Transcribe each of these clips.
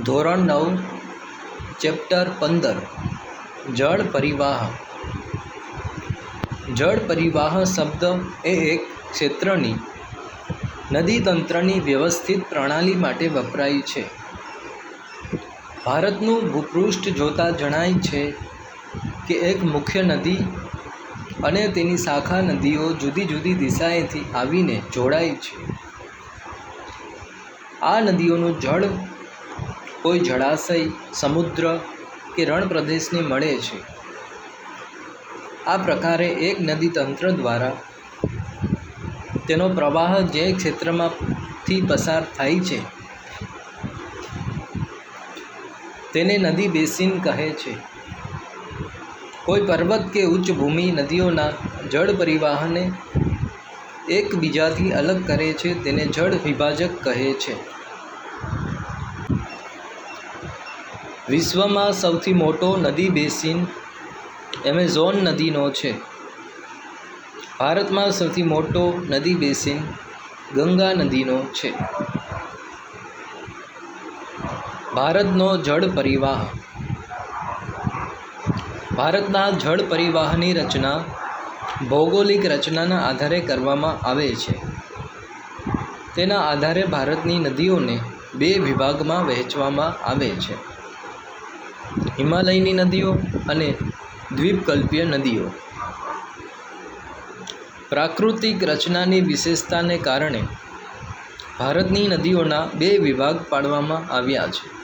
ધોરણ નવ, ચેપ્ટર પંદર, જળ પરિવાહ. જળ પરિવાહ શબ્દ એ એક ક્ષેત્રની નદી તંત્રની વ્યવસ્થિત પ્રણાલી માટે વપરાય છે. ભારતનું ભૂપૃષ્ઠ જોતાં જણાય છે કે એક મુખ્ય નદી અને તેની શાખા નદીઓ જુદી જુદી દિશાએથી આવીને જોડાય છે. આ નદીઓનું જળ કોઈ જળાશય, સમુદ્ર કે રણ પ્રદેશને મળે છે. આ પ્રકારે એક નદી તંત્ર દ્વારા તેનો પ્રવાહ જે ક્ષેત્રમાંથી પસાર થાય છે, તેને નદી બેસિન કહે છે. કોઈ પર્વત કે ઉચ્ચ ભૂમિ નદીઓના જળ પરિવાહને એકબીજાથી અલગ કરે છે, તેને જળ વિભાજક કહે છે. વિશ્વમાં સૌથી મોટો નદી બેસિન એમેઝોન નદીનો છે. ભારતમાં સૌથી મોટો નદી બેસિન ગંગા નદીનો છે. ભારતનો જળ પરિવાહ ભારતના જળ પરિવાહની રચના ભૌગોલિક રચનાના આધારે કરવામાં આવે છે. તેના આધારે ભારતની નદીઓને બે વિભાગમાં વહેંચવામાં આવે છે. હિમાલયની નદીઓ અને દ્વીપકલ્પીય નદીઓ. પ્રાકૃતિક રચનાની વિશેષતાને કારણે ભારતની નદીઓના બે વિભાગ પાડવામાં આવ્યા છે.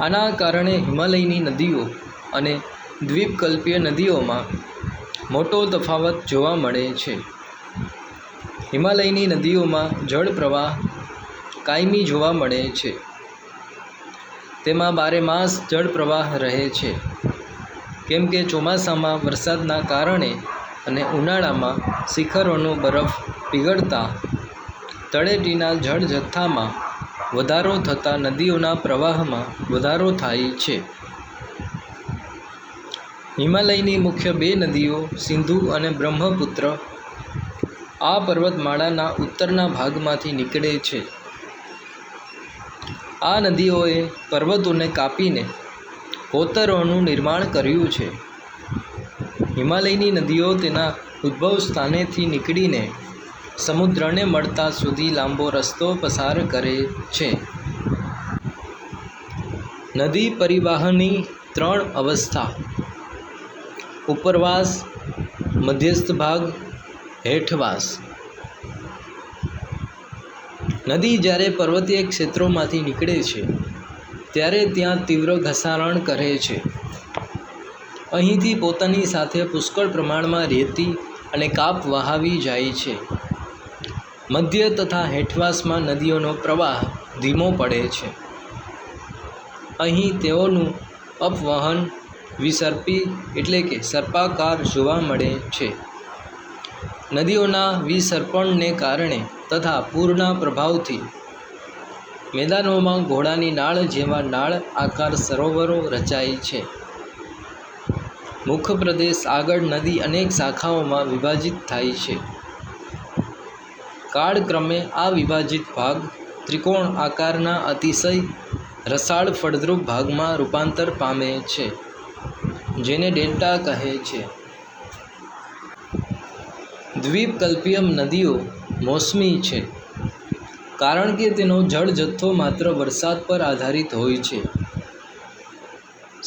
આના કારણે હિમાલયની નદીઓ અને દ્વીપકલ્પીય નદીઓમાં મોટો તફાવત જોવા મળે છે. હિમાલયની નદીઓમાં જળ પ્રવાહ કાયમી જોવા મળે છે. તેમાં બારેમાસ જળ પ્રવાહ રહે છે. કેમ કે ચોમાસામાં વરસાદના કારણે અને ઉનાળામાં શિખરોનો બરફ પીગળતા તળેટીના જળ જથ્થામાં વધારો થતાં નદીઓના પ્રવાહમાં વધારો થાય છે. હિમાલયની મુખ્ય બે નદીઓ સિંધુ અને બ્રહ્મપુત્ર આ પર્વતમાળાના ઉત્તરના ભાગમાંથી નીકળે છે. આ નદીઓએ પર્વતોને કાપીને કોતરોનું નિર્માણ કર્યું છે. હિમાલયની નદીઓ તેના ઉદ્ભવ સ્થાનેથી નીકળીને સમુદ્રને મળતા સુધી લાંબો રસ્તો પસાર કરે છે. નદી પરિવહનની ત્રણ અવસ્થા. ઉપરવાસ, મધ્યસ્થ ભાગ, હેઠવાસ. નદી જ્યારે પર્વતીય ક્ષેત્રોમાંથી નીકળે છે, ત્યારે ત્યાં તીવ્ર ઘસારણ કરે છે. અહીંથી પોતાની સાથે પુષ્કળ પ્રમાણમાં રેતી અને કાપ વહાવી જાય છે. મધ્ય તથા હેઠવાસમાં નદીઓનો પ્રવાહ ધીમો પડે છે. અહીં તેઓનું અપવહન વિસર્પી એટલે કે સર્પાકાર જોવા મળે છે. નદીઓના વિસર્પણને કારણે તથા પૂરના પ્રભાવથી મેદાનોમાં ઘોડાની નાળ જેવા નાળ આકાર સરોવરો રચાય છે. મુખ્ય પ્રદેશ આગળ નદી અનેક શાખાઓમાં વિભાજિત થાય છે. કાળક્રમે આ વિભાજિત ભાગ ત્રિકોણ આકારના અતિશય રસાળ ફળદ્રુપ ભાગમાં રૂપાંતર પામે છે, જેને ડેલ્ટા કહે છે. દ્વીપકલ્પીય નદીઓ મોસમી છે, કારણ કે તેનો જળ જથ્થો માત્ર વરસાદ પર આધારિત હોય છે.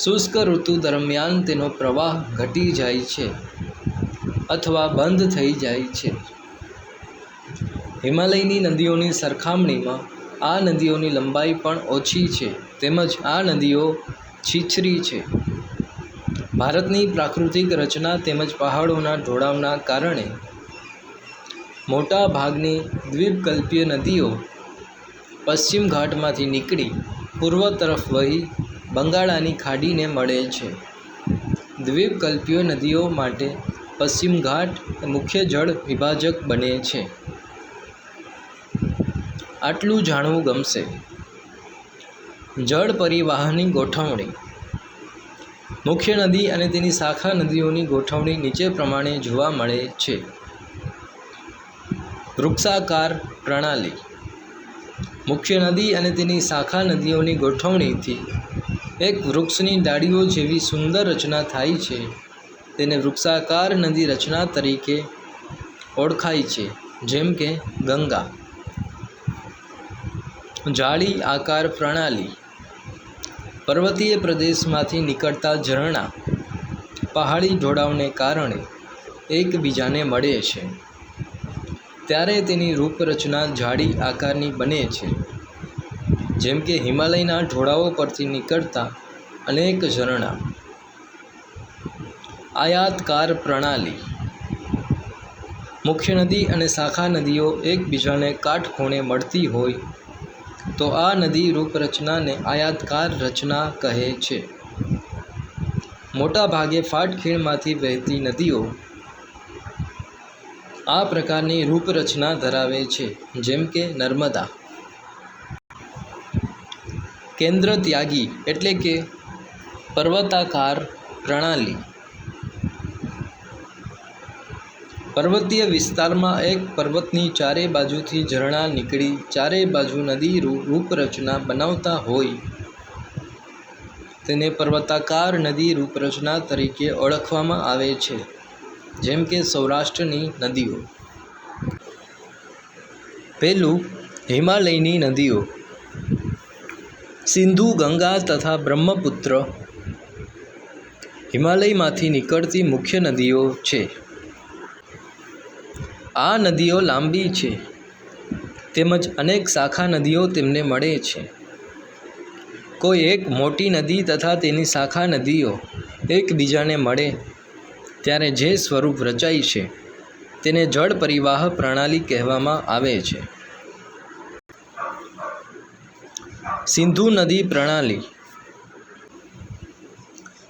શુષ્ક ઋતુ દરમિયાન તેનો પ્રવાહ ઘટી જાય છે અથવા બંધ થઈ જાય છે. હિમાલયની નદીઓની સરખામણીમાં આ નદીઓની લંબાઈ પણ ઓછી છે, તેમજ આ નદીઓ છીછરી છે. ભારતની પ્રાકૃતિક રચના તેમજ પહાડોના ઢોળાવના કારણે મોટા ભાગની દ્વીપકલ્પીય નદીઓ પશ્ચિમ ઘાટમાંથી નીકળી પૂર્વ તરફ વહી બંગાળાની ખાડીને મળે છે. દ્વીપકલ્પીય નદીઓ માટે પશ્ચિમ ઘાટ મુખ્ય જળ વિભાજક બને છે. આટલું જાણવું ગમશે. જળ પરિવહનની ગોઠવણી. મુખ્ય નદી અને તેની શાખા નદીઓની ગોઠવણી નીચે પ્રમાણે જોવા મળે છે. વૃક્ષાકાર પ્રણાલી. મુખ્ય નદી અને તેની શાખા નદીઓની ગોઠવણીથી એક વૃક્ષની ડાળીઓ જેવી સુંદર રચના થાય છે. તેને વૃક્ષાકાર નદી રચના તરીકે ઓળખાય છે, જેમ કે ગંગા. જાળી આકાર પ્રણાલી. પર્વતીય પ્રદેશમાંથી નીકળતા ઝરણા પહાડી ઢોળાવને કારણે એકબીજાને મળે છે. ત્યારે તેની રૂપરચના જાડી આકારની બને છે. જેમ કે હિમાલયના ઢોળાવો પરથી નીકળતા અનેક ઝરણા. આયાતકાર પ્રણાલી. મુખ્ય નદી અને શાખા નદીઓ એકબીજાને કાટખૂણે મળતી હોય, તો આ નદી રૂપરચનાને આયાતકાર રચના કહે છે. મોટાભાગે ફાટખીણમાંથી વહેતી નદીઓ આ પ્રકારની રૂપરચના ધરાવે છે, જેમ કે નર્મદા. કેન્દ્ર ત્યાગી એટલે કે પર્વતાકાર પ્રણાલી. પર્વતીય વિસ્તારમાં એક પર્વતની ચારે બાજુથી ઝરણા નીકળી, ચારે બાજુ નદી રૂપરચના બનાવતા હોય. તેને પર્વતાકાર નદી રૂપરચના તરીકે ઓળખવામાં આવે છે. જેમ કે સૌરાષ્ટ્રની નદીઓ. પહેલું હિમાલયની નદીઓ. સિંધુ, ગંગા તથા બ્રહ્મપુત્ર હિમાલયમાંથી નીકળતી મુખ્ય નદીઓ છે. આ નદીઓ લાંબી છે. તેમજ અનેક શાખા નદીઓ તેમને મળે છે. કોઈ એક મોટી નદી તથા તેની શાખા નદીઓ એકબીજાને મળે ત્યારે જે સ્વરૂપ રચાય છે, તેને જળ પરિવાહ પ્રણાલી કહેવામાં આવે છે. સિંધુ નદી પ્રણાલી.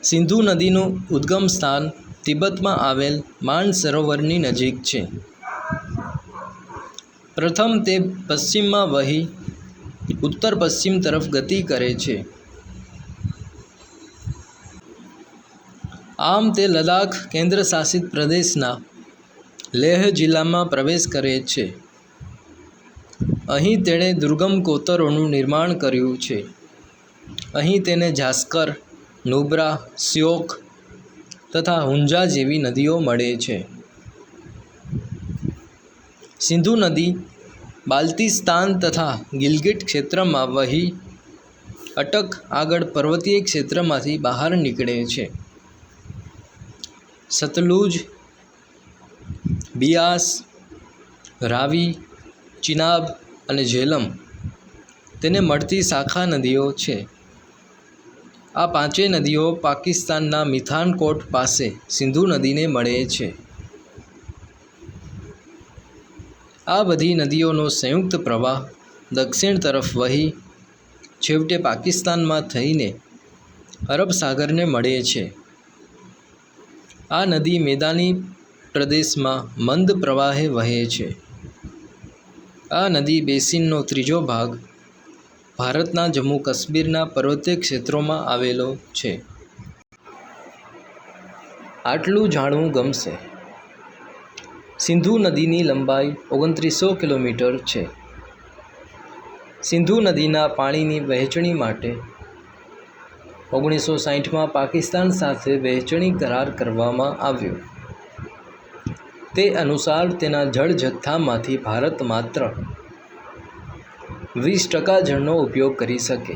સિંધુ નદીનું ઉદ્ગમ સ્થાન તિબતમાં આવેલ માન સરોવરની નજીક છે. પ્રથમ તે પશ્ચિમમાં વહી ઉત્તર પશ્ચિમ તરફ ગતિ કરે છે. આમ તે લદાખ કેન્દ્રશાસિત પ્રદેશના લેહ જિલ્લામાં પ્રવેશ કરે છે. અહીં તેણે દુર્ગમ કોતરોનું નિર્માણ કર્યું છે. અહીં તેને જાસ્કર, નુબ્રા શ્યોક તથા હુંજા જેવી નદીઓ મળે છે. સિંધુ નદી બાલ્તિસ્તાન તથા ગિલગિટ ક્ષેત્રમાં વહી અટક આગળ પર્વતીય ક્ષેત્રમાંથી બહાર નીકળે છે. સતલુજ, બિયાસ, રાવી, ચિનાબ અને ઝેલમ તેને મળતી શાખા નદીઓ છે. આ પાંચેય નદીઓ પાકિસ્તાનના મિથાનકોટ પાસે સિંધુ નદીને મળે છે. આ બધી નદીઓનો સંયુક્ત પ્રવાહ દક્ષિણ તરફ વહી છેવટે પાકિસ્તાનમાં થઈને અરબ સાગરને મળે છે. આ નદી મેદાની પ્રદેશમાં મંદ પ્રવાહે વહે છે. આ નદી બેસિનનો ત્રીજો ભાગ ભારતના જમ્મુ કાશ્મીરના પર્વતીય ક્ષેત્રોમાં આવેલો છે. આટલું જાણવું ગમશે. સિંધુ નદીની લંબાઈ ઓગણત્રીસો કિલોમીટર છે. સિંધુ નદીના પાણીની વહેંચણી માટે ઓગણીસો સાહીઠમાં પાકિસ્તાન સાથે વહેંચણી કરાર કરવામાં આવ્યો. તે અનુસાર તેના જળ જથ્થામાંથી ભારત માત્ર વીસ ટકા જળનો ઉપયોગ કરી શકે.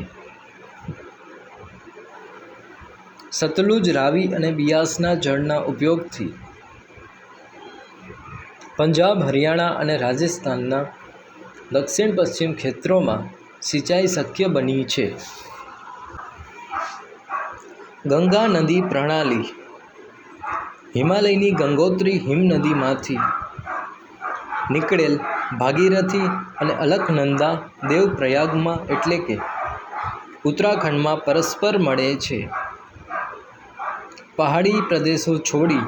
સતલુજ રાવી અને બિયાસના જળના ઉપયોગથી પંજાબ, હરિયાણા અને રાજસ્થાનના દક્ષિણ પશ્ચિમ ક્ષેત્રોમાં સિંચાઈ શક્ય બની છે. ગંગા નદી પ્રણાલી. હિમાલયની ગંગોત્રી હિમનદીમાંથી નીકળેલ ભાગીરથી અને અલકનંદા દેવપ્રયાગમાં એટલે કે ઉત્તરાખંડમાં પરસ્પર મળે છે. પહાડી પ્રદેશો છોડી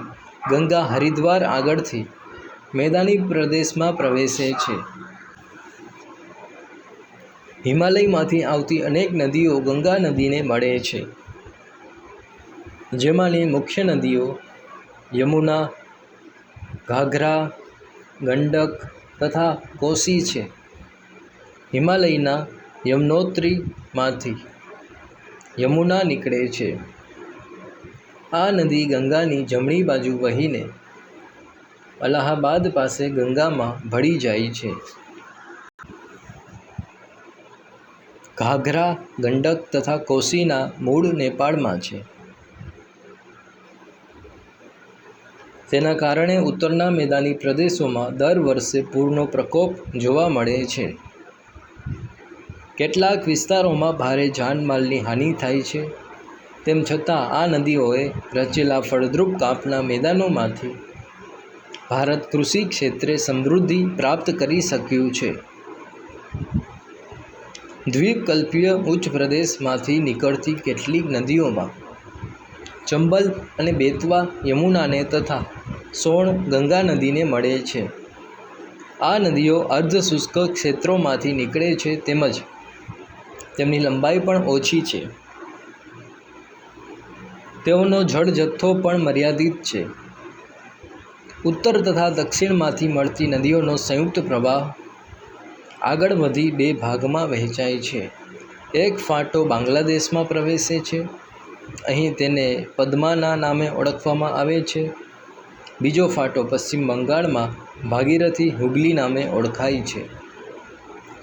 ગંગા હરિદ્વાર આગળથી મેદાની પ્રદેશમાં પ્રવેશે છે. હિમાલયમાંથી આવતી અનેક નદીઓ ગંગા નદીને મળે છે. જેમાંની મુખ્ય નદીઓ યમુના, ઘાઘરા, ગંડક તથા કોસી છે. હિમાલયના યમનોત્રીમાંથી યમુના નીકળે છે. આ નદી ગંગાની જમણી બાજુ વહીને અલાહાબાદ પાસે ગંગામાં ભળી જાય છે. ઘાઘરા, ગંડક તથા કોસીના મૂળ નેપાળમાં છે. તેના કારણે ઉત્તરના મેદાની પ્રદેશોમાં દર વર્ષે પૂરનો પ્રકોપ જોવા મળે છે. કેટલાક વિસ્તારોમાં ભારે જાનમાલની હાનિ થાય છે. તેમ છતાં આ નદીઓએ રચેલા ફળદ્રુપ કાપના મેદાનોમાંથી ભારત કૃષિ ક્ષેત્રે સમૃદ્ધિ પ્રાપ્ત કરી શક્યું છે. દ્વીપકલ્પીય ઉચ્ચ પ્રદેશમાંથી નીકળતી કેટલીક નદીઓમાં ચંબલ અને બેતવા યમુનાને તથા સોણ ગંગા નદીને મળે છે. આ નદીઓ અર્ધ શુષ્ક ક્ષેત્રોમાંથી નીકળે છે તેમજ તેમની લંબાઈ પણ ઓછી છે. તેઓનો જળ જથ્થો પણ મર્યાદિત છે. ઉત્તર તથા દક્ષિણમાંથી મળતી નદીઓનો સંયુક્ત પ્રવાહ આગળ વધી બે ભાગમાં વહેંચાય છે. એક ફાંટો બાંગ્લાદેશમાં પ્રવેશે છે. અહીં તેને પદ્માના નામે ઓળખવામાં આવે છે. બીજો ફાંટો પશ્ચિમ બંગાળમાં ભાગીરથી હુગલી નામે ઓળખાય છે.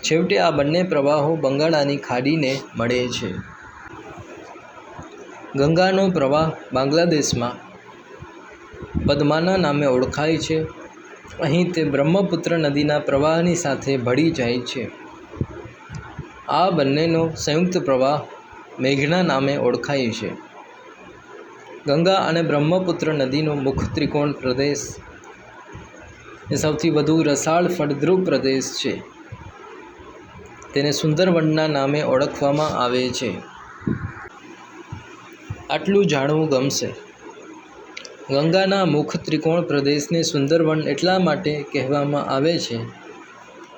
છેવટે આ બંને પ્રવાહો બંગાળાની ખાડીને મળે છે. ગંગાનો પ્રવાહ બાંગ્લાદેશમાં પદ્માના નામે ઓળખાય છે. અહીં તે બ્રહ્મપુત્ર નદીના પ્રવાહની સાથે ભળી જાય છે. આ બંનેનો સંયુક્ત પ્રવાહ મેઘના નામે ઓળખાય છે. ગંગા અને બ્રહ્મપુત્ર નદીનો મુખ ત્રિકોણ પ્રદેશ. એ સૌથી વધુ રસાળ ફળદ્રુપ પ્રદેશ છે. તેને સુંદરવનના નામે ઓળખવામાં આવે છે. આટલું જાણવું ગમશે. ગંગાના મુખ ત્રિકોણ પ્રદેશને સુંદરવન એટલા માટે કહેવામાં આવે છે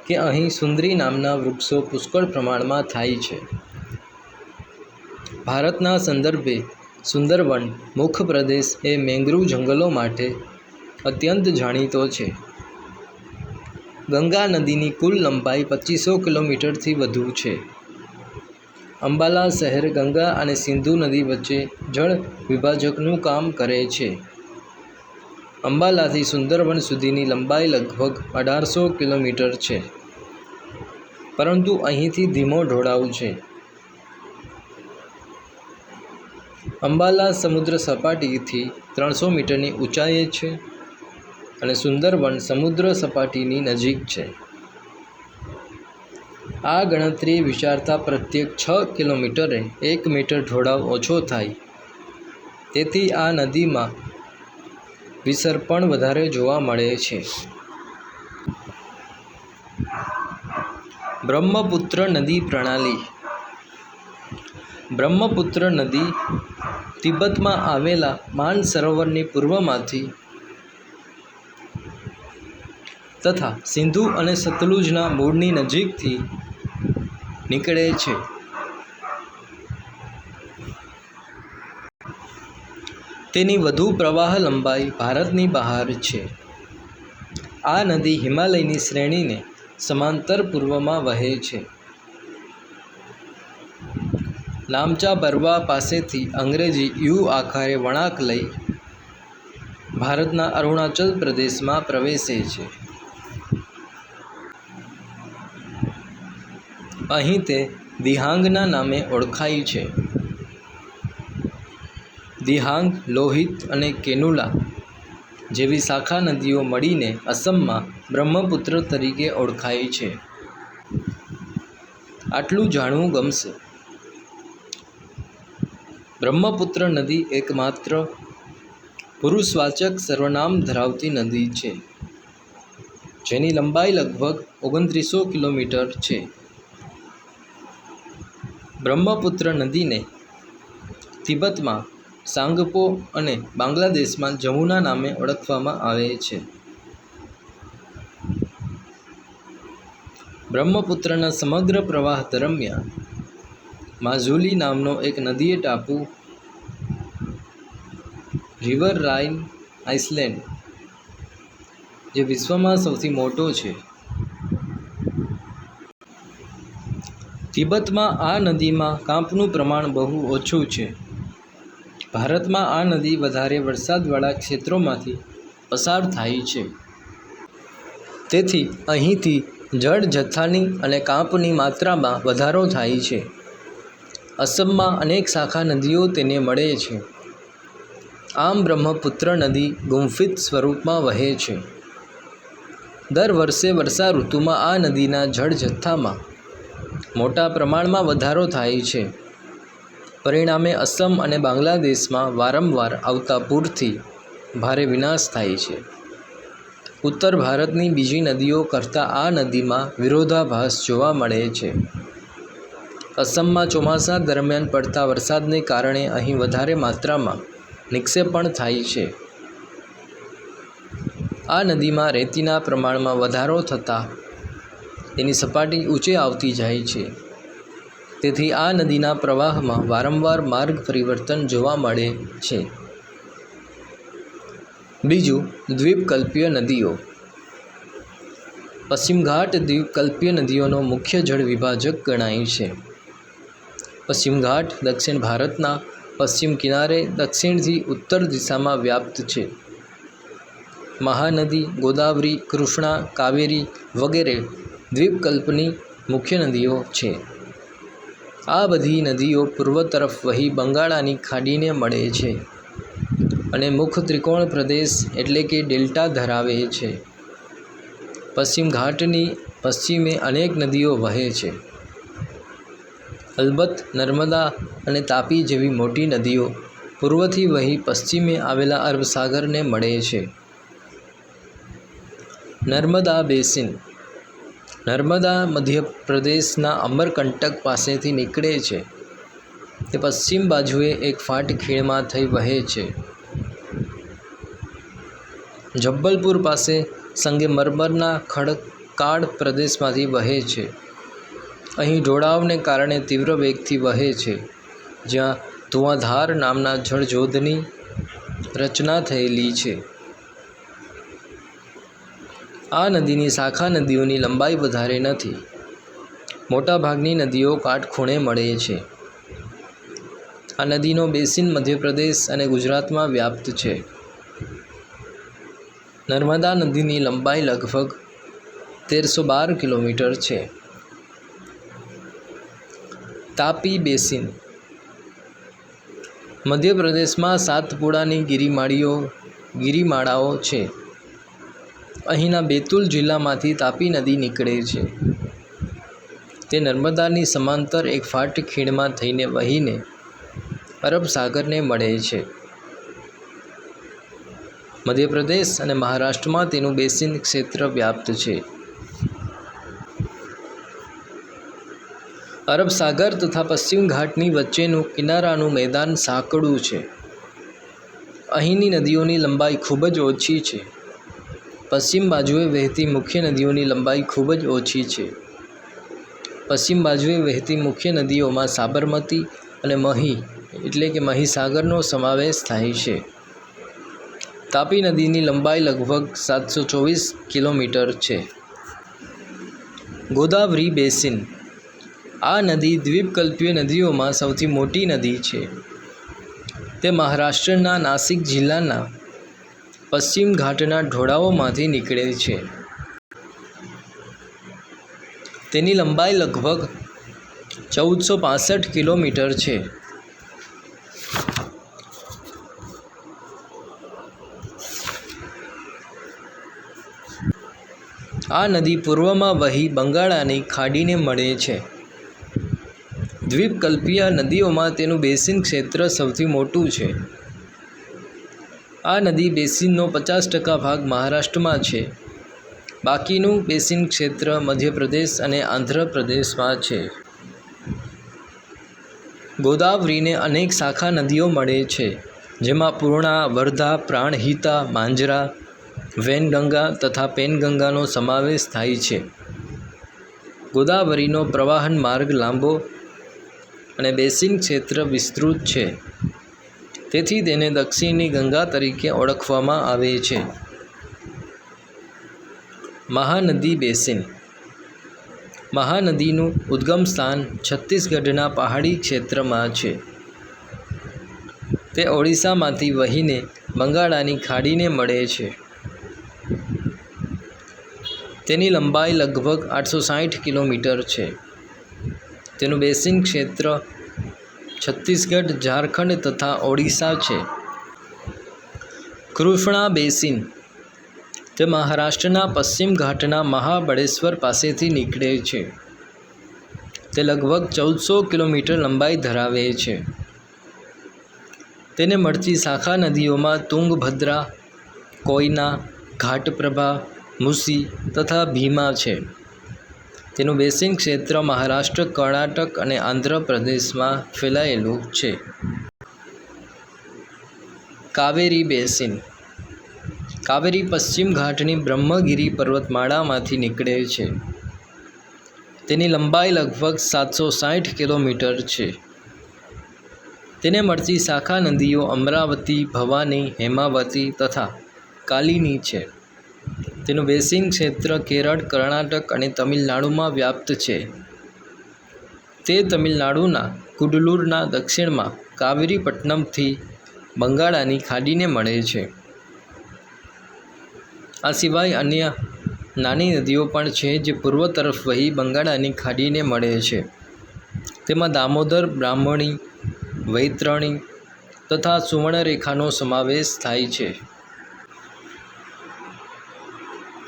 કે અહીં સુંદરી નામના વૃક્ષો પુષ્કળ પ્રમાણમાં થાય છે. ભારતના સંદર્ભે સુંદરવન, મુખ પ્રદેશ એ મેંગ્રુવ જંગલો માટે અત્યંત જાણીતો છે. ગંગા નદીની કુલ લંબાઈ પચીસો કિલોમીટરથી વધુ છે. અંબાલા શહેર ગંગા અને સિંધુ નદી વચ્ચે જળ વિભાજકનું કામ કરે છે. અંબાલાથી સુંદરવન સુધીની લંબાઈ લગભગ અઢારસો કિલોમીટર છે. પરંતુ અહીંથી ધીમો ઢોળાવ છે. અંબાલા સમુદ્ર સપાટીથી ત્રણસો મીટરની ઊંચાઈએ છે અને સુંદરવન સમુદ્ર સપાટીની નજીક છે. આ ગણતરી વિચારતા પ્રત્યેક છ કિલોમીટરે એક મીટર ઢોળાવ ઓછો થાય. તેથી આ નદીમાં વિસર્પણ વધારે જોવા મળે છે. બ્રહ્મપુત્ર નદી પ્રણાલી બ્રહ્મપુત્ર નદી તિબ્બતમાં આવેલા માન સરોવરની પૂર્વમાંથી તથા સિંધુ અને સતલુજના મૂળની નજીકથી નીકળે છે. તેની વધુ પ્રવાહ લંબાઈ ભારતની બહાર છે. આ નદી હિમાલયની શ્રેણીને સમાંતર પૂર્વમાં વહે છે. નામચા બરવા પાસેથી અંગ્રેજી યુ આકારે વળાંક લઈ ભારતના અરુણાચલ પ્રદેશમાં પ્રવેશે છે. અહીં તે દિહાંગના નામે ઓળખાય છે. દિહાંગ, લોહિત અને કેનુલા જેવી શાખા નદીઓ મળીને અસમમાં બ્રહ્મપુત્ર તરીકે ઓળખાય છે. આટલું જાણવું ગમશે. બ્રહ્મપુત્ર નદી એકમાત્ર પુરુષવાચક સર્વનામ ધરાવતી નદી છે. જેની લંબાઈ લગભગ ઓગણત્રીસો કિલોમીટર છે. બ્રહ્મપુત્ર નદીને તિબતમાં સાંગપો અને બાંગ્લાદેશમાં જમુના નામે ઓળખવામાં આવે છે. બ્રહ્મપુત્રના સમગ્ર પ્રવાહ દરમિયાન માઝુલી નામનો એક નદીએ ટાપુ રિવર રાઇન આઇસલેન્ડ, જે વિશ્વમાં સૌથી મોટો છે. તિબતમાં આ નદીમાં કાંપનું પ્રમાણ બહુ ઓછું છે. ભારતમાં આ નદી વધારે વરસાદવાળા ક્ષેત્રોમાંથી પસાર થાય છે. તેથી અહીંથી જળ જથ્થાની અને કાંપની માત્રામાં વધારો થાય છે. અસમમાં અનેક શાખા નદીઓ તેને મળે છે. આમ બ્રહ્મપુત્ર નદી ગુંફિત સ્વરૂપમાં વહે છે. દર વર્ષે વર્ષા ઋતુમાં આ નદીના જળ જથ્થામાં મોટા પ્રમાણમાં વધારો થાય છે. પરિણામે અસમ અને બાંગ્લાદેશમાં વારંવાર આવતા પૂરથી ભારે વિનાશ થાય છે. ઉત્તર ભારતની બીજી નદીઓ કરતાં આ નદીમાં વિરોધાભાસ જોવા મળે છે. અસમમાં ચોમાસા દરમિયાન પડતા વરસાદને કારણે અહીં વધારે માત્રામાં નિક્ષેપણ થાય છે. આ નદીમાં રેતીના પ્રમાણમાં વધારો થતાં તેની સપાટી ઊંચે આવતી જાય છે. તેથી આ નદીના પ્રવાહમાં વારંવાર માર્ગ પરિવર્તન જોવા મળે છે. બીજું, દ્વીપકલ્પીય નદીઓ. પશ્ચિમ ઘાટ દ્વીપકલ્પીય નદીઓનો મુખ્ય જળ વિભાજક ગણાય છે. પશ્ચિમ ઘાટ, દક્ષિણ ભારતના પશ્ચિમ કિનારે, દક્ષિણથી ઉત્તર દિશામાં વ્યાપ્ત છે. મહાનદી, ગોદાવરી, કૃષ્ણા, કાવેરી વગેરે દ્વીપકલ્પની મુખ્ય નદીઓ છે. આ બધી નદીઓ પૂર્વ તરફ વહી બંગાળાની ખાડીને મળે છે અને મુખ ત્રિકોણ પ્રદેશ એટલે કે ડેલ્ટા ધરાવે છે. પશ્ચિમ ઘાટની પશ્ચિમે અનેક નદીઓ વહે છે. અલબત્ત નર્મદા અને તાપી જેવી મોટી નદીઓ પૂર્વથી વહી પશ્ચિમે આવેલા અરબ સાગરને મળે છે. નર્મદા બેસિન. નર્મદા મધ્યપ્રદેશના અમરકંટક પાસેથી નીકળે છે. તે પશ્ચિમ બાજુએ એક ફાટ ખીણમાં થઈ વહે છે. જબ્બલપુર પાસે સંગે મરમરના ખડકાળ પ્રદેશમાંથી વહે છે. અહીં ઢોળાવને કારણે તીવ્ર વેગથી વહે છે, જ્યાં ધુઆંધાર નામના જળજોધની રચના થયેલી છે. આ નદીની શાખા નદીઓની લંબાઈ વધારે નથી. મોટાભાગની નદીઓ કાટખૂણે મળે છે. આ નદીનો બેસિન મધ્યપ્રદેશ અને ગુજરાતમાં વ્યાપ્ત છે. નર્મદા નદીની લંબાઈ લગભગ તેરસો બાર કિલોમીટર છે. તાપી બેસિન. મધ્યપ્રદેશમાં સાતપુડાની ગિરિમાળીઓ, ગિરિમાળાઓ છે. અહીંના બેતુલ જિલ્લામાંથી તાપી નદી નીકળે છે. તે નર્મદાની સમાંતર એક ફાટ ખીણમાં થઈને વહીને અરબ સાગરને મળે છે. મધ્યપ્રદેશ અને મહારાષ્ટ્રમાં તેનું બેસિન ક્ષેત્ર વ્યાપ્ત છે. અરબ સાગર તથા પશ્ચિમ ઘાટની વચ્ચેનું કિનારાનું મેદાન સાંકડું છે. અહીંની નદીઓની લંબાઈ ખૂબ જ ઓછી છે. પશ્ચિમ બાજુએ વહેતી મુખ્ય નદીઓની લંબાઈ ખૂબ જ ઓછી છે. પશ્ચિમ બાજુએ વહેતી મુખ્ય નદીઓમાં સાબરમતી અને મહી, એટલે કે મહીસાગરનો સમાવેશ થાય છે. તાપી નદીની લંબાઈ લગભગ સાતસો ચોવીસ કિલોમીટર છે. ગોદાવરી બેસિન આ નદી દ્વીપકલ્પીય નદીઓમાં સૌથી મોટી નદી છે. તે મહારાષ્ટ્રના નાસિક જિલ્લાના પશ્ચિમ ઘાટના ઢોળાવોમાંથી નીકળે છે. તેની લંબાઈ લગભગ ચૌદસો પાસઠ કિલોમીટર છે. આ નદી પૂર્વમાં વહી બંગાળાની ખાડીને મળે છે. દ્વીપકલ્પીય નદીઓમાં તેનું બેસિન ક્ષેત્ર સૌથી મોટું છે. આ નદી બેસિનનો પચાસ ટકા ભાગ મહારાષ્ટ્રમાં છે. બાકીનું બેસિન ક્ષેત્ર મધ્યપ્રદેશ અને આંધ્રપ્રદેશમાં છે. ગોદાવરીને અનેક શાખા નદીઓ મળે છે, જેમાં પૂર્ણા, વર્ધા, પ્રાણહિતા, માંજરા, વેનગંગા તથા પેનગંગાનો સમાવેશ થાય છે. ગોદાવરીનો પ્રવાહન માર્ગ લાંબો અને બેસિન ક્ષેત્ર વિસ્તૃત છે. તેથી તેને દક્ષિણની ગંગા તરીકે ઓળખવામાં આવે છે. મહાનદી બેસિન. મહાનદીનું ઉદ્ગમ સ્થાન છત્તીસગઢના પહાડી ક્ષેત્રમાં છે. તે ઓડિશામાંથી વહીને બંગાળાની ખાડીને મળે છે. તેની લંબાઈ લગભગ આઠસો સાઠ કિલોમીટર છે. તેનું બેસિન ક્ષેત્ર છત્તીસગઢ, ઝારખંડ તથા ઓડિશા છે. કૃષ્ણા બેસિન, તે મહારાષ્ટ્રના પશ્ચિમ ઘાટના મહાબળેશ્વર પાસેથી નીકળે છે. તે લગભગ ચૌદસો કિલોમીટર લંબાઈ ધરાવે છે. તેને મળતી શાખા નદીઓમાં તુંગભદ્રા, કોયના, ઘાટપ્રભા, મુસી તથા ભીમા છે. તેનું બેસિન ક્ષેત્ર મહારાષ્ટ્ર, કર્ણાટક અને આંધ્રપ્રદેશમાં ફેલાયેલું છે. કાવેરી બેસિન. કાવેરી પશ્ચિમ ઘાટની બ્રહ્મગીરી પર્વતમાળામાંથી નીકળે છે. તેની લંબાઈ લગભગ સાતસો સાઠ કિલોમીટર છે. તેને મળતી શાખા નદીઓ અમરાવતી, ભવાની, હેમાવતી તથા કાલિની છે. તેનું બેસિન ક્ષેત્ર કેરળ, કર્ણાટક અને તમિલનાડુમાં વ્યાપ્ત છે. તે તમિલનાડુના કુડલુરના દક્ષિણમાં કાવેરીપટ્ટનમથી બંગાળાની ખાડીને મળે છે. આ સિવાય અન્ય નાની નદીઓ પણ છે જે પૂર્વ તરફ વહી બંગાળાની ખાડીને મળે છે. તેમાં દામોદર, બ્રાહ્મણી, વૈતરણી તથા સુવર્ણરેખાનો સમાવેશ થાય છે.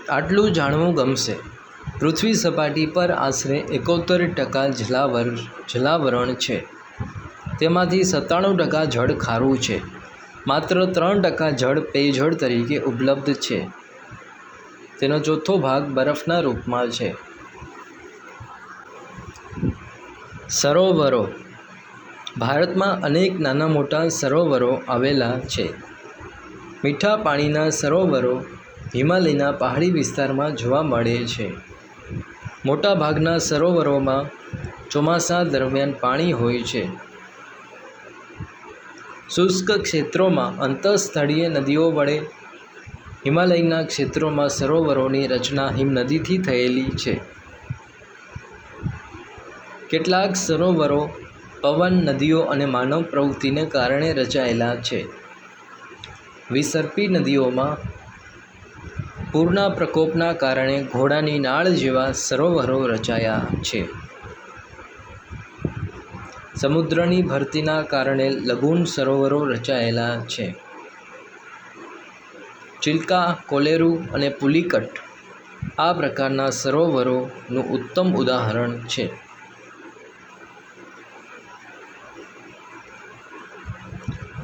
આટલું જાણવું ગમશે. પૃથ્વી સપાટી પર આશરે એકોતેર ટકા જલાવર, જલાવરણ છે. તેમાંથી સત્તાણું ટકા જળ ખારું છે. માત્ર ત્રણ ટકા જળ પેયજળ તરીકે ઉપલબ્ધ છે. તેનો ચોથો ભાગ બરફના રૂપમાં છે. સરોવરો. ભારતમાં અનેક નાના મોટા સરોવરો આવેલા છે. મીઠા પાણીના સરોવરો હિમાલયના પહાડી વિસ્તારમાં જોવા મળે છે. મોટાભાગના સરોવરોમાં ચોમાસા દરમિયાન પાણી હોય છે. શુષ્ક ક્ષેત્રોમાં અંતઃસ્થળીય નદીઓ વડે હિમાલયના ક્ષેત્રોમાં સરોવરોની રચના હિમનદીથી થયેલી છે. કેટલાક સરોવરો પવન, નદીઓ અને માનવ પ્રવૃત્તિને કારણે રચાયેલા છે. વિસર્પી નદીઓમાં પૂરના પ્રકોપના કારણે ઘોડાની નાળ જેવા સરોવરો રચાયા છે. સમુદ્રની ભરતીના કારણે લઘુન સરોવરો રચાયેલા છે. ચિલ્કા, કોલેરુ અને પુલિકટ આ પ્રકારના સરોવરોનું ઉત્તમ ઉદાહરણ છે.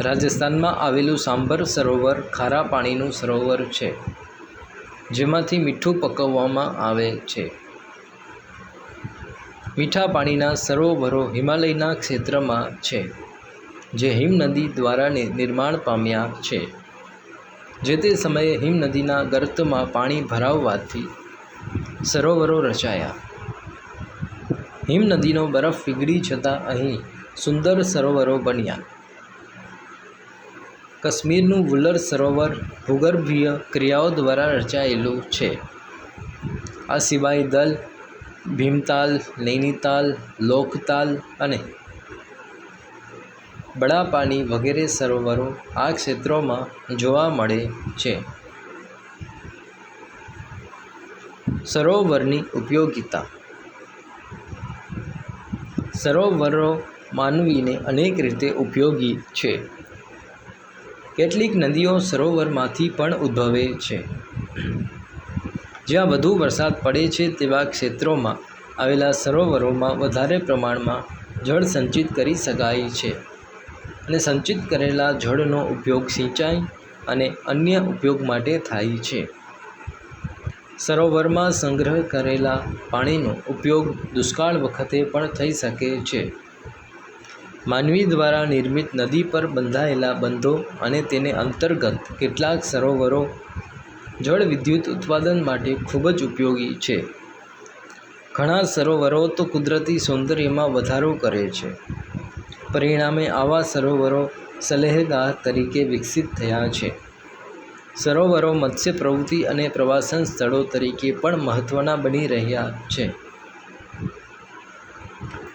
રાજસ્થાનમાં આવેલું સાંભર સરોવર ખારા પાણીનું સરોવર છે. જેમાંથી મીઠું પકવવામાં આવે છે. મીઠા પાણીના સરોવરો હિમાલયના ક્ષેત્રમાં છે, જે હિમનદી દ્વારા નિર્માણ પામ્યા છે. જે તે સમયે હિમનદીના ગર્તમાં પાણી ભરાવવાથી સરોવરો રચાયા. હિમનદીનો બરફ પીગળી જતાં અહીં સુંદર સરોવરો બન્યા. કાશ્મીરનું વુલર સરોવર ભૂગર્ભીય ક્રિયાઓ દ્વારા રચાયેલું છે. આ સિવાય દલ, ભીમતાલ, નૈનીતાલ, લોકતાલ અને બડાપાની વગેરે સરોવરો આ ક્ષેત્રોમાં જોવા મળે છે. સરોવરની ઉપયોગિતા. સરોવરો માનવીને અનેક રીતે ઉપયોગી છે. કેટલીક નદીઓ સરોવરમાંથી પણ ઉદ્ભવે છે. જ્યાં વધુ વરસાદ પડે છે તેવા ક્ષેત્રોમાં આવેલા સરોવરોમાં વધારે પ્રમાણમાં જળ સંચિત કરી શકાય છે અને સંચિત કરેલા જળનો ઉપયોગ સિંચાઈ અને અન્ય ઉપયોગ માટે થાય છે. સરોવરમાં સંગ્રહ કરેલા પાણીનો ઉપયોગ દુષ્કાળ વખતે પણ થઈ શકે છે. માનવી દ્વારા નિર્મિત નદી પર બંધાયેલા બંધો અને તેને અંતર્ગત કેટલાક સરોવરો જળ વિદ્યુત ઉત્પાદન માટે ખૂબ જ ઉપયોગી છે. ઘણા સરોવરો તો કુદરતી સૌંદર્યમાં વધારો કરે છે. પરિણામે આવા સરોવરો સલેહગાહ તરીકે વિકસિત થયા છે. સરોવરો મત્સ્ય પ્રવૃત્તિ અને પ્રવાસન સ્થળો તરીકે પણ મહત્ત્વના બની રહ્યા છે.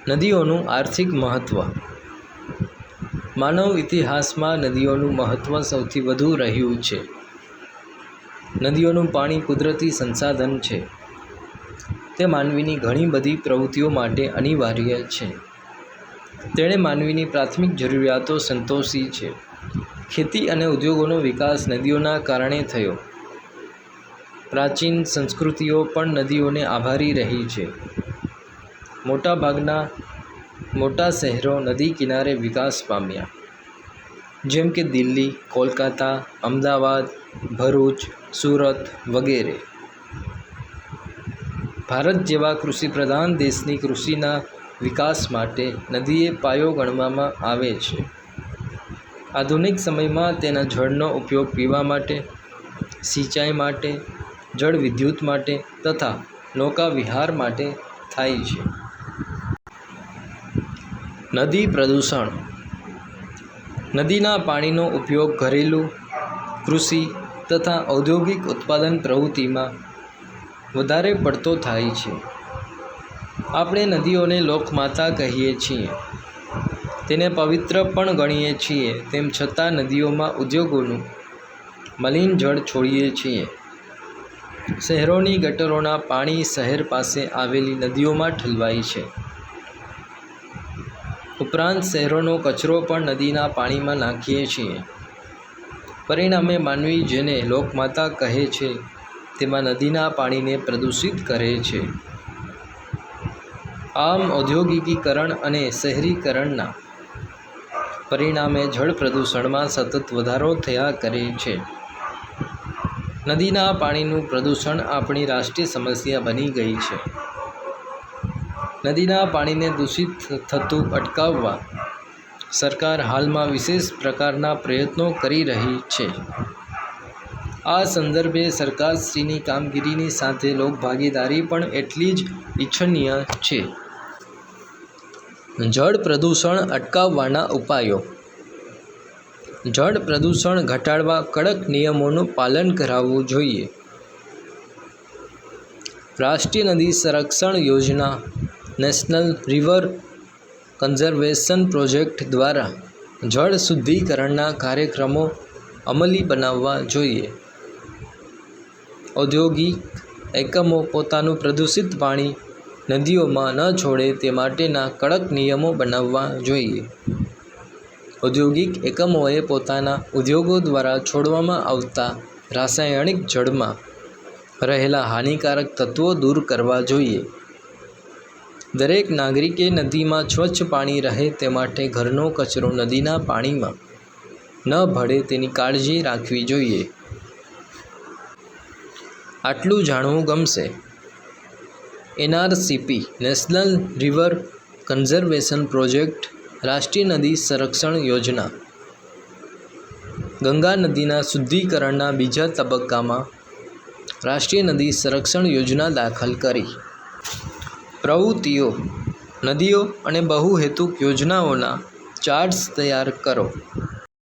નદીઓનું આર્થિક મહત્ત્વ માનવ ઇતિહાસમાં નદીઓનું મહત્ત્વ સૌથી વધુ રહ્યું છે. નદીઓનું પાણી કુદરતી સંસાધન છે. તે માનવીની ઘણી બધી પ્રવૃત્તિઓ માટે અનિવાર્ય છે. તેણે માનવીની પ્રાથમિક જરૂરિયાતો સંતોષી છે. ખેતી અને ઉદ્યોગોનો વિકાસ નદીઓના કારણે થયો. પ્રાચીન સંસ્કૃતિઓ પણ નદીઓને આભારી રહી છે. મોટાભાગના મોટા શહેરો નદી કિનારે વિકાસ પામ્યા. જેમ કે દિલ્હી, કોલકાતા, અમદાવાદ, ભરૂચ, સુરત વગેરે. ભારત જેવા કૃષિપ્રધાન દેશની કૃષિના વિકાસ માટે નદીએ પાયો ગણવામાં આવે છે. આધુનિક સમયમાં તેના જળનો ઉપયોગ પીવા માટે, સિંચાઈ માટે, જળ વિદ્યુત માટે તથા નૌકા વિહાર માટે થાય છે. નદી પ્રદૂષણ. નદીના પાણીનો ઉપયોગ ઘરેલું, કૃષિ તથા ઔદ્યોગિક ઉત્પાદન પ્રવૃત્તિમાં વધારે પડતો થાય છે. આપણે નદીઓને લોકમાતા કહીએ છીએ. તેને પવિત્ર પણ ગણીએ છીએ, તેમ છતાં નદીઓમાં ઉદ્યોગોનું મલિન જળ છોડીએ છીએ. શહેરોની ગટરોના પાણી શહેર પાસે આવેલી નદીઓમાં ઠલવાય છે. ઉપરાંત શહેરોનો કચરો પણ નદીના પાણીમાં નાખીએ છીએ. પરિણામે માનવી જેને લોકમાતા કહે છે, તેમાં નદીના પાણીને પ્રદૂષિત કરે છે. આમ ઔદ્યોગિકીકરણ અને શહેરીકરણના પરિણામે જળ પ્રદૂષણમાં સતત વધારો થયા કરે છે. નદીના પાણીનું પ્રદૂષણ આપણી રાષ્ટ્રીય સમસ્યા બની ગઈ છે. નદીના પાણીને દૂષિત થતું અટકાવવા સરકાર હાલમાં વિશેષ પ્રકારના પ્રયત્નો કરી રહી છે. આ સંદર્ભે સરકારશ્રીની કામગીરીની સાથે લોકભાગીદારી પણ એટલી જ ઇચ્છનીય છે. જળ પ્રદૂષણ અટકાવવાના ઉપાયો. જળ પ્રદૂષણ ઘટાડવા કડક નિયમોનું પાલન કરાવવું જોઈએ. રાષ્ટ્રીય નદી સંરક્ષણ યોજના નેશનલ રિવર કન્ઝર્વેશન પ્રોજેક્ટ દ્વારા જળ શુદ્ધિકરણના કાર્યક્રમો અમલી બનાવવા જોઈએ. ઔદ્યોગિક એકમો પોતાનું પ્રદૂષિત પાણી નદીઓમાં ન છોડે તે માટેના કડક નિયમો બનાવવા જોઈએ. ઔદ્યોગિક એકમોએ પોતાના ઉદ્યોગો દ્વારા છોડવામાં આવતા રાસાયણિક જળમાં રહેલા હાનિકારક તત્વો દૂર કરવા જોઈએ. દરેક નાગરિકે નદીમાં સ્વચ્છ પાણી રહે તે માટે ઘરનો કચરો નદીના પાણીમાં. ન ભળે તેની કાળજી રાખવી જોઈએ. આટલું જાણવું ગમશે. NRCP, national river conservation project, રાષ્ટ્રીય નદી સંરક્ષણ યોજના. ગંગા નદીના શુદ્ધિકરણના બીજા તબક્કામાં રાષ્ટ્રીય નદી સંરક્ષણ યોજના દાખલ કરી. પ્રવૃત્તિઓ નદીઓ અને બહુહેતુક યોજનાઓના ચાર્ટ્સ તૈયાર કરો.